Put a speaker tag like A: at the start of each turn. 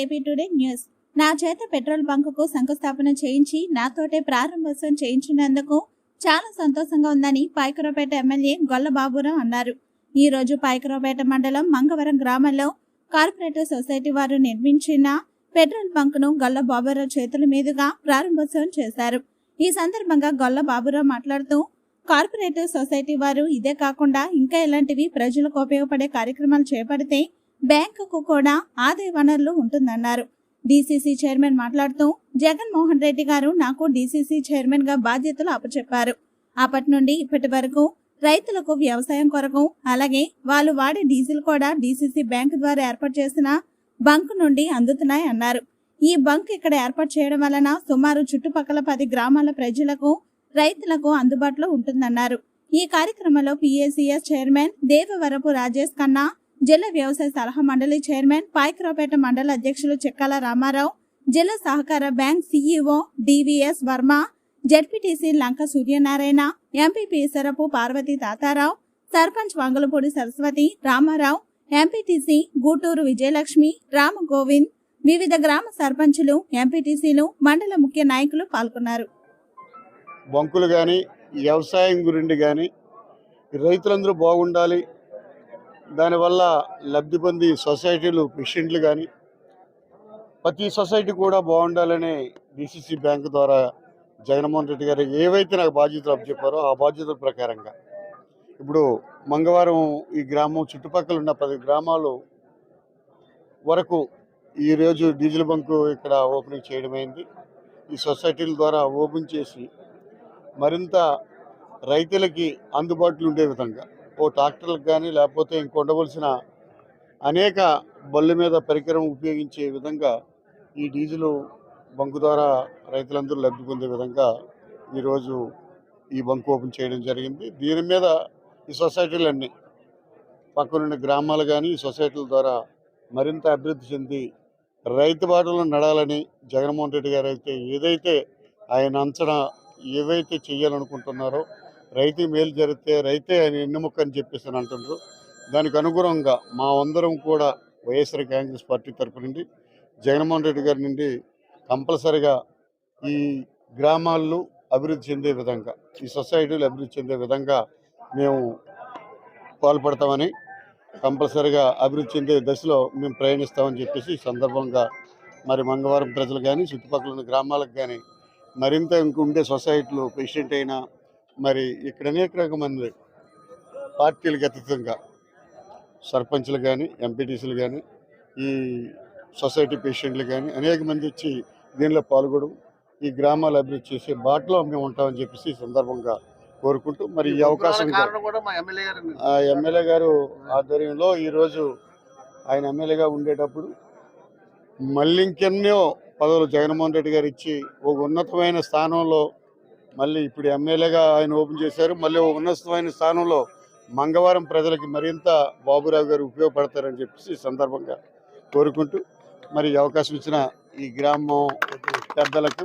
A: AP today news. నా చేత petrol బంకుకు శంకుస్థాపన చేయించి నాతోటే ప్రారంభోత్సవం చేయించినందుకు చాలా సంతోషంగా ఉందని పాయకరావుపేట ఎమ్మెల్యే గొల్ల బాబురావు అన్నారు. ఈ రోజు పాయకరావుపేట మండలం మంగవరం గ్రామంలో కార్పొరేటర్ సొసైటీ వారు నిర్మించిన పెట్రోల్ బంకును గొల్ల బాబురావు చేతుల మీదుగా ప్రారంభోత్సవం చేశారు. ఈ సందర్భంగా గొల్ల బాబురావు మాట్లాడుతూ కార్పొరేటివ్ సొసైటీ వారు ఇదే కాకుండా ఇంకా ఇలాంటివి ప్రజలకు ఉపయోగపడే కార్యక్రమాలు చేపడితే బ్యాంకుకు కూడా ఆదాయ వనరులు ఉంటుందన్నారు. డీసీసీ చైర్మన్ మాట్లాడుతూ జగన్మోహన్ రెడ్డి గారు నాకు డీసీసీ చైర్మన్గా బాధ్యతలు అప్పచెప్పారు. అప్పటి నుండి ఇప్పటి వరకు రైతులకు వ్యవసాయం కొరకు అలాగే వాళ్ళు వాడే డీజిల్ కూడా డీసీసీ బ్యాంకు ద్వారా ఏర్పాటు చేసిన బంక్ నుండి అందుతున్నాయి అన్నారు. ఈ బంక్ ఇక్కడ ఏర్పాటు చేయడం వలన సుమారు చుట్టుపక్కల పది గ్రామాల ప్రజలకు రైతులకు అందుబాటులో ఉంటుందన్నారు. ఈ కార్యక్రమంలో పిఏసిఎస్ చైర్మన్ దేవవరపు రాజేష్ ఖన్నా జిల్లా వ్యవసాయ సలహా మండలి చైర్మన్ పాయకరావుపేట మండల అధ్యక్షులు చెక్కాల రామారావు జిల్లా సహకార bank CEO DVS Varma ZPTC Lanka Suryanarayana MPP Sarapu Parvathi Tatarao sarpanch Vangalapudi Saraswathi Ramarao MPTC Gooturu Vijayalakshmi Ram Govind వివిధ గ్రామ సర్పంచులు ఎంపీటీసీలు మండల ముఖ్య నాయకులు పాల్గొన్నారు.
B: బంకులు కానీ వ్యవసాయం గురించి కానీ రైతులందరూ బాగుండాలి దానివల్ల లబ్ధి పొంది సొసైటీలు పేషెంట్లు కానీ ప్రతి సొసైటీ కూడా బాగుండాలని డిసిసి బ్యాంక్ ద్వారా జగన్మోహన్ రెడ్డి గారు ఏవైతే నాకు బాధ్యతలు అప్పచెప్పారో ఆ బాధ్యతల ప్రకారంగా. ఇప్పుడు మంగళవారం ఈ గ్రామం చుట్టుపక్కల ఉన్న పది గ్రామాలు వరకు ఈరోజు డీజిల్ బంకు ఇక్కడ ఓపెనింగ్ చేయడమైంది ఈ సొసైటీల ద్వారా ఓపెన్ చేసి మరింత రైతులకి అందుబాటులో ఉండే విధంగా ఓ ట్రాక్టర్లకు కానీ లేకపోతే ఇంకొండవలసిన అనేక బళ్ళు మీద పరికరం ఉపయోగించే విధంగా ఈ డీజిల్ బంకు ద్వారా రైతులందరూ లబ్ధి పొందే విధంగా ఈరోజు ఈ బంక్ ఓపెన్ చేయడం జరిగింది. దీని మీద ఈ సొసైటీలన్నీ పక్కనున్న గ్రామాలు కానీ ఈ సొసైటీల ద్వారా మరింత అభివృద్ధి చెంది రైతు బాటలో నడాలని జగన్మోహన్ రెడ్డి గారు అయితే ఏదైతే ఆయన అంచనా ఏవైతే చేయాలనుకుంటున్నారో రైతు మేలు జరిగితే రైతే ఆయన ఎన్నుముక్క అని చెప్పేసి అని అంటున్నారు దానికి అనుగుణంగా మా అందరం కూడా వైఎస్ఆర్ కాంగ్రెస్ పార్టీ తరపు నుండి జగన్మోహన్ రెడ్డి గారి నుండి కంపల్సరిగా ఈ గ్రామాల్లో అభివృద్ధి చెందే విధంగా ఈ సొసైటీలు అభివృద్ధి చెందే విధంగా మేము పాల్పడతామని కంపల్సరిగా అభివృద్ధి చెందే దశలో మేము ప్రయాణిస్తామని చెప్పేసి ఈ సందర్భంగా మరి మంగళవారం ప్రజలు కానీ చుట్టుపక్కల ఉన్న గ్రామాలకు కానీ మరింత ఇంకుండే సొసైటీలు పేషెంట్ అయినా మరి ఇక్కడ అనేక రకమంది పార్టీలకు అతీతంగా సర్పంచ్లు కానీ ఎంపీటీసీలు కానీ ఈ సొసైటీ పేషెంట్లు కానీ అనేక మంది వచ్చి దీనిలో పాల్గొనడం ఈ గ్రామాలు అభివృద్ధి చేసే బాటలో మేము ఉంటామని చెప్పేసి ఈ సందర్భంగా కోరుకుంటూ మరి ఈ అవకాశం
C: ఎమ్మెల్యే గారు
B: ఆధ్వర్యంలో ఈరోజు ఆయన ఎమ్మెల్యేగా ఉండేటప్పుడు మళ్ళీ ఇంకెన్నో పదవులు జగన్మోహన్ రెడ్డి గారు ఇచ్చి ఒక ఉన్నతమైన స్థానంలో మళ్ళీ ఇప్పుడు ఎమ్మెల్యేగా ఆయన ఓపెన్ చేశారు. మళ్ళీ ఉన్నతమైన స్థానంలో మంగళవారం ప్రజలకి మరింత బాబురావు గారు ఉపయోగపడతారని చెప్పేసి సందర్భంగా కోరుకుంటూ మరి అవకాశం ఇచ్చిన ఈ గ్రామం పెద్దలకు